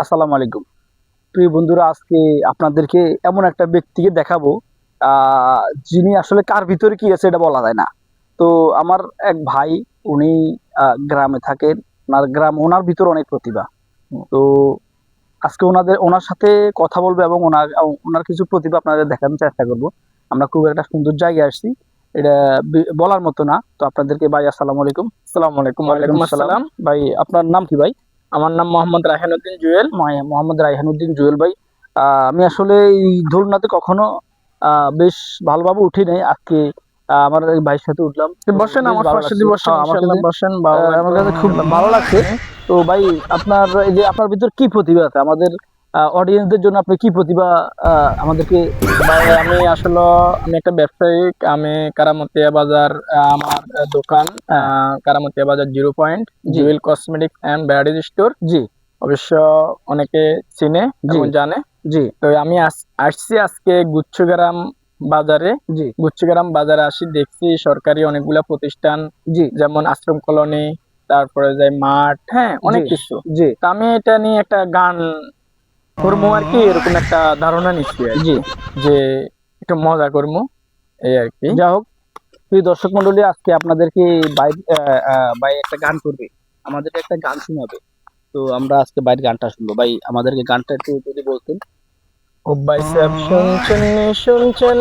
আসসালামু আলাইকুম। প্রিয় বন্ধুরা আজকে আপনাদেরকে এমন একটা ব্যক্তিকে দেখাবো যিনি আসলে কার ভিতরে কি আছে এটা বলা যায় না। তো আমার এক ভাই উনি গ্রামে থাকেন ওনার গ্রাম ওনার ভিতরে অনেক প্রতিভা। তো আজকে ওনাদের ওনার সাথে কথা বলব এবং ওনার ওনার কিছু প্রতিভা আপনাদের দেখানোর চেষ্টা করব। আমরা খুব একটা সুন্দর জায়গায় আসছি এটা বলার মতো না। তো আপনাদেরকে ভাই আসসালামু আলাইকুম। আসসালামু আলাইকুম। ওয়ালাইকুম আসসালাম। ভাই আপনার নাম কি ভাই? আমার নাম মোহাম্মদ রায়হানুদ্দিন জুয়েল। মায়া- মোহাম্মদ রায়হানুদ্দিন জুয়েল ভাই। আমি আসলে এই ধুলনাতে কখনো আহ, বেশ ভালোভাবে উঠি নাই। আজকে আমার এই ভাইয়ের সাথে উঠলাম। বসেন আমার পাশে। দিয়ে বসেন হ্যাঁ, ইনশাআল্লাহ বসেন। আমার কাছে খুব ভালো লাগছে। তো ভাই আপনার এই যে আপনার ভিতর কি প্রতিভা আছে? আমাদের অডিয়েন্সদের জন্য আপনি কি প্রতিভা আমাদেরকে আমি আসলে আমি একটা ব্যবসায়িক আমি কারামতিয়া বাজার আমার দোকান আহ, Karamatia Bazar zero point. Jewel cosmetic and paradise store. জি। অবশ্য অনেকে চিনে এবং জানে। জি। তো আমি আসছি আজকে গুচ্ছগ্রাম বাজারে। জি। গুচ্ছগ্রাম বাজারে আসি দেখছি সরকারি অনেকগুলা প্রতিষ্ঠান জি। যেমন আশ্রম কলোনি তারপরে যে মাঠ হ্যাঁ অনেক কিছু। জি। তা আমি এটা নিয়ে একটা গান করব আর কি এরকম একটা ধারণা নিচ্ছি। জি। যে একটু মজা করব এই আর কি। যা হোক প্রিয় দর্শক মন্ডলী আজকে আপনাদেরকে বাইর বাই একটা গান করবে? আমাদের একটা গান শোনাবে। তো আমরা আজকে বাইরের গানটা শুনব। ভাই আমাদেরকে গানটা একটু যদি বলতেন। ও ভাই সাহেব শুনছেন শুনছেন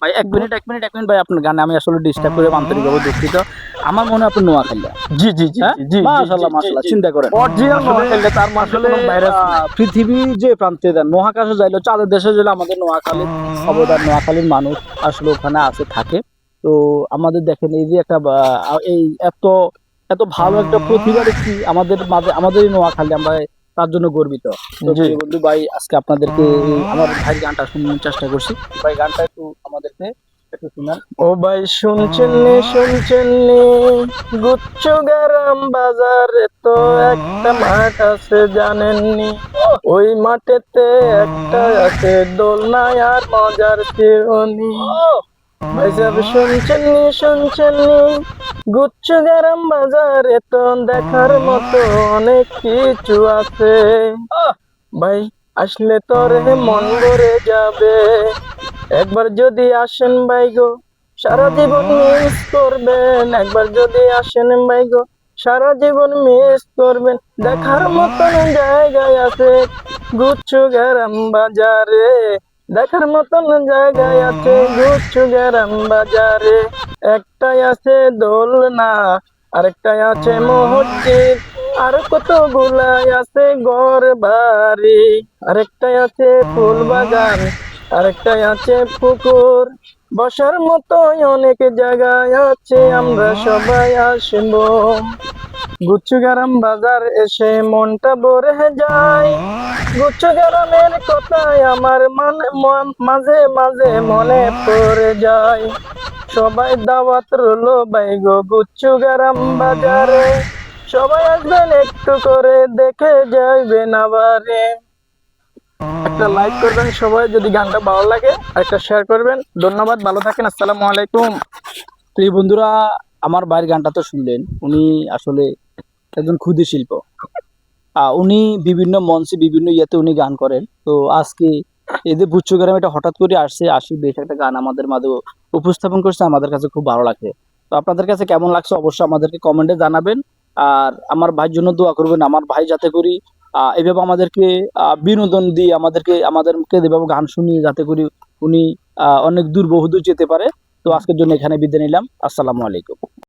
ভাই এক মিনিট এক মিনিট এক মিনিট ভাই আপনার গানে আমি আসলে ডিস্টার্ব করে দুঃখিত। আমার মনে হয় আপনি নোয়াখালী জি জি জি হ্যাঁ? জি, জি মাশাআল্লাহ মাশাআল্লাহ চিন্তা করেন অরিজিনাল নোয়াখালী তার আসলে ভাইরাস আহ, পৃথিবীর যে প্রান্তে দেন মহাকাশে যাইলো চাঁদের দেশে যাইলো আমাদের নোয়াখালীর অবদান নোয়াখালীর মানুষ আসলে ওখানে আছে থাকে। তো আমাদের দেখেন এই যে একটা এই এত এত ভালো একটা প্রতিভা দেখছি আমাদের মাঝে আমাদের নোয়াখালী আমরা তার জন্য গর্বিত। বন্ধু ভাই আজকে আপনাদেরকে আমার ভাই গানটা শোনানোর চেষ্টা করছি। ভাই গানটা একটু আমাদেরকে ও ভাই শুনছেন নি শুনছেন নি গুচ্ছ গ্রাম বাজারে তো একটা মাঠ আছে জানেননি ওই মাঠেতে একটা আছে দোলনায় আর মজার চিরনি ভাই সাহেব শুনছেন নি শুনছেন নি গুচ্ছ গ্রাম বাজারে তো দেখার মতো অনেক কিছু আছে। ভাই, আসলে তোরে মন ভরে যাবে। একবার যদি আসেন ভাই গো, সারা জীবন মিস করবেন। একবার যদি আসেন ভাই গো, সারা জীবন মিস করবেন। দেখার মতন জায়গায় আছে গুচ্ছ গ্রাম বাজারে। দেখার মতন জায়গায় আছে গুচ্ছ গ্রাম বাজারে। একটাই আছে দোলনা, আরেকটাই আছে মসজিদ, আর কত গুলাই আছে ঘর বাড়ি আরেকটাই আছে ফুল বাগান আরেকটাই আছে পুকুর। বসার মতো অনেক জায়গায় আছে, আমরা সবাই আসব। গুচ্ছগ্রাম বাজার এসে মনটা ভরে যায়। গুচ্ছগ্রামের কথায় আমার মাঝে মাঝে মনে পড়ে যায়। সবাই দাওয়াত রলো বাইগো গুচ্ছগ্রাম বাজারে। সবাই আসবেন একটু করে দেখে যাইবেন আবারে। একটা লাইক করবেন সবাই, যদি গানটা ভালো লাগে আর একটা শেয়ার করবেন। ধন্যবাদ, ভালো থাকেন, আসসালামু আলাইকুম। প্রিয় বন্ধুরা, আমার বাইরের গানটা তো শুনলেন। উনি আসলে একজন ক্ষুদি শিল্প। উনি বিভিন্ন মঞ্চে বিভিন্ন ইয়েতে উনি গান করেন। তো আজকে এদের বুচ্চগ্রামে এটা হঠাৎ করে আসছে আসি বেশ একটা গান আমাদের মাঝে উপস্থাপন করছে, আমাদের কাছে খুব ভালো লাগছে। তো আপনাদের কাছে কেমন লাগছে অবশ্যই আমাদেরকে কমেন্টে জানাবেন। আর আমার ভাইয়ের জন্য দোয়া করবেন, আমার ভাই যাতে করি এভাবে আমাদেরকে বিনোদন দিয়ে আমাদেরকে আমাদেরকে এভাবে গান শুনিয়ে যাতে করি উনি অনেক দূর বহুদূর যেতে পারে। তো আজকের জন্য এখানে বিদায় নিলাম। আসসালামু আলাইকুম।